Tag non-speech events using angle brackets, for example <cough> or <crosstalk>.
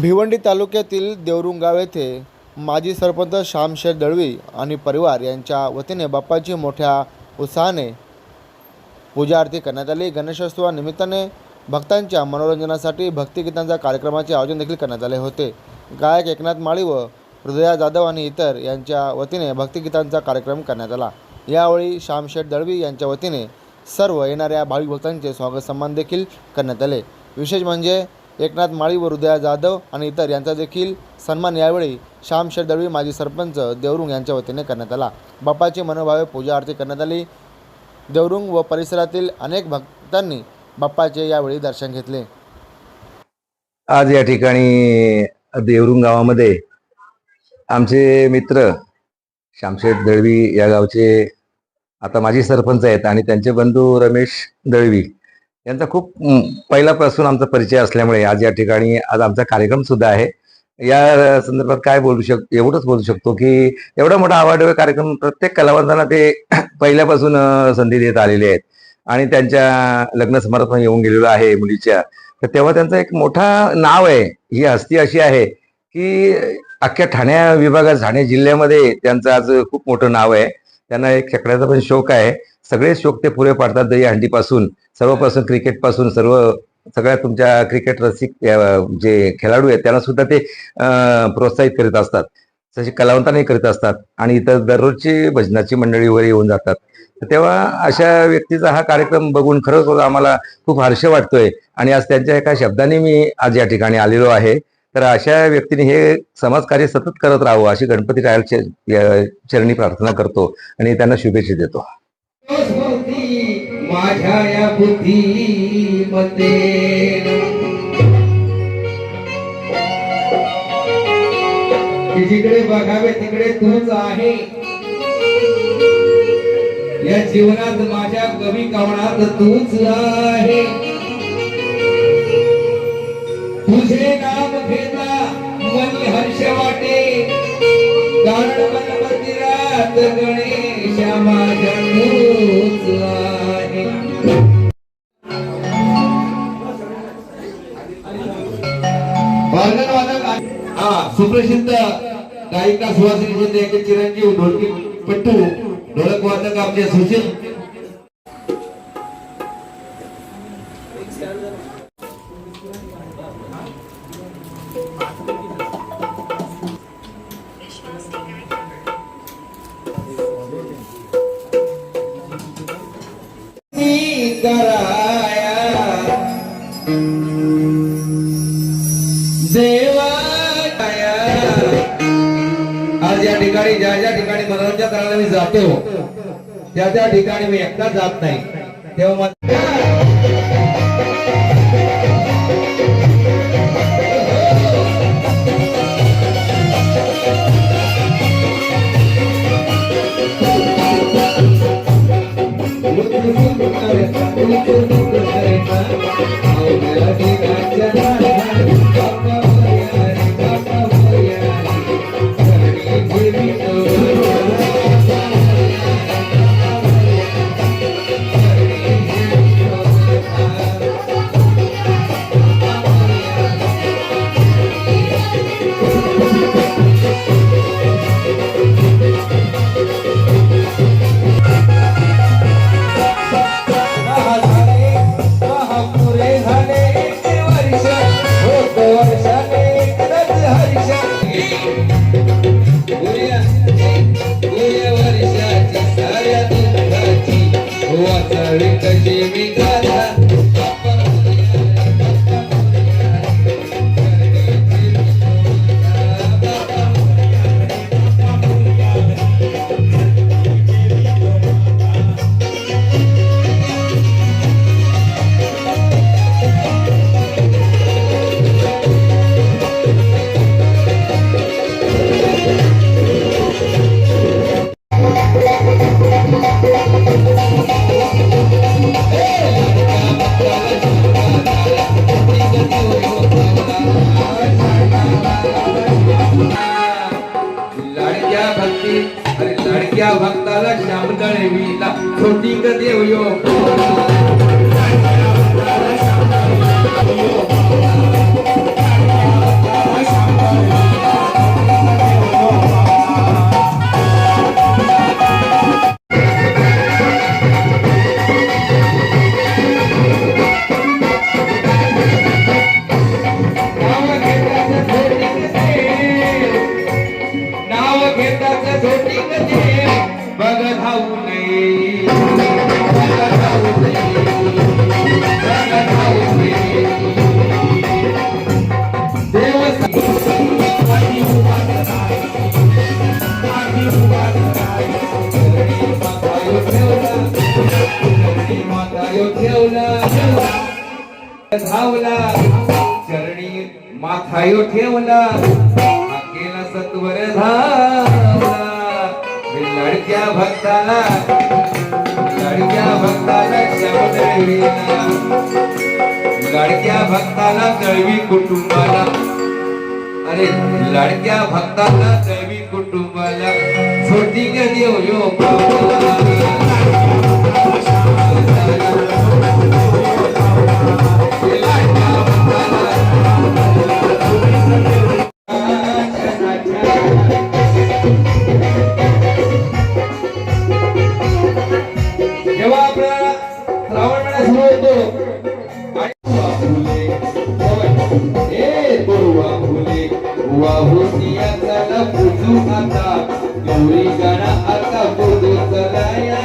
भिवंडी तालुक्यातील देवरुंगाव येथे माजी सरपंच श्यामशेर दळवी आणि परिवार यांच्या वतीने बाप्पाची मोठ्या उत्साहाने पूजा आरती करण्यात आली. गणेशोत्सवानिमित्ताने भक्तांच्या मनोरंजनासाठी भक्तिगीतांच्या कार्यक्रमाचे आयोजन देखील करण्यात आले होते. गायक एकनाथ माळी व हृदया जाधव आणि इतर यांच्या वतीने भक्तिगीतांचा कार्यक्रम करण्यात आला. यावेळी श्यामशेठ दळवी यांच्या वतीने सर्व येणाऱ्या भाविक भक्तांचे स्वागत सन्मान देखील करण्यात आले. विशेष म्हणजे एकनाथ माळी व हृदया जाधव आणि इतर यांचा देखील सन्मान यावेळी श्यामशेर दळवी माजी सरपंच देवरुंग यांच्या वतीने करण्यात आला. बाप्पाची मनोभावे पूजा आरती करण्यात आली. देवरुंग व परिसरातील अनेक भक्तांनी बाप्पाचे यावेळी दर्शन घेतले. आज या ठिकाणी देवरुंग गावामध्ये आमचे मित्र श्यामशेठ दळवी या गावचे आता माजी सरपंच आहेत आणि त्यांचे बंधू रमेश दळवी यांचा खूप पहिल्यापासून आमचा परिचय असल्यामुळे आज या ठिकाणी आज आमचा कार्यक्रम सुद्धा आहे. या संदर्भात काय बोलू शक एवढंच बोलू शकतो की एवढा मोठा आवाडवे कार्यक्रम प्रत्येक कलावंतांना ते <clears throat> पहिल्यापासून संधी देत आलेले आहेत. आणि त्यांच्या लग्न समारंभात येऊन गेलेलो आहे मुलीच्या. तर तेव्हा त्यांचं एक मोठा नाव आहे ही हस्ती अशी आहे की अख्ख्या ठाण्या विभागात ठाणे जिल्ह्यामध्ये त्यांचं आज खूप मोठं नाव आहे. त्यांना एक खेकड्याचा पण शौक आहे. सगळे शौक ते पुरे पाडतात दही हंडीपासून. सर्वपासून क्रिकेटपासून सर्व सगळ्या तुमच्या क्रिकेट रसिक जे खेळाडू आहेत त्यांना सुद्धा ते प्रोत्साहित करीत असतात. तसे कलावंतांनाही करीत असतात. आणि इतर दररोजची भजनाची मंडळी वगैरे येऊन जातात. तर तेव्हा अशा व्यक्तीचा हा कार्यक्रम बघून खरोखर आम्हाला खूप हर्ष वाटतोय. आणि आज त्यांच्या एका शब्दाने मी आज या ठिकाणी आलेलो आहे. तर अशा व्यक्तीने हे समाजकार्य सतत करत राहावं अशी गणपती रायल चरणी प्रार्थना करतो आणि त्यांना शुभेच्छा देतो. माझ्या या जिकडे बघावे तिकडे तूच आहे. या जीवनात माझ्या कवी कवनात तूच आहे. मंदिरात गणेश माझ्या तूच हा सुप्रसिद्ध गायिका सुहासिनी शिंदे यांचे चिरंजीव ढोलकी पट्टू ढोलक वादक आमचे सुशील Thank you. कराया. आज या ठिकाणी ज्या ज्या ठिकाणी मनोरंजन करायला मी जातो त्या त्या ठिकाणी मी एकटा जात नाही. तेव्हा धावला. चरणी माथायो ठेवला. केला सत्वर धावला. लडक्या भक्ताला लडक्या भक्ताला श्याम लडक्या भक्ताला दळवी कुटुंबाला. अरे लडक्या भक्ताला दळवी कुटुंबाला. छोटी ग देव यो पावला. आता गौरी गाणा आता पूजू चला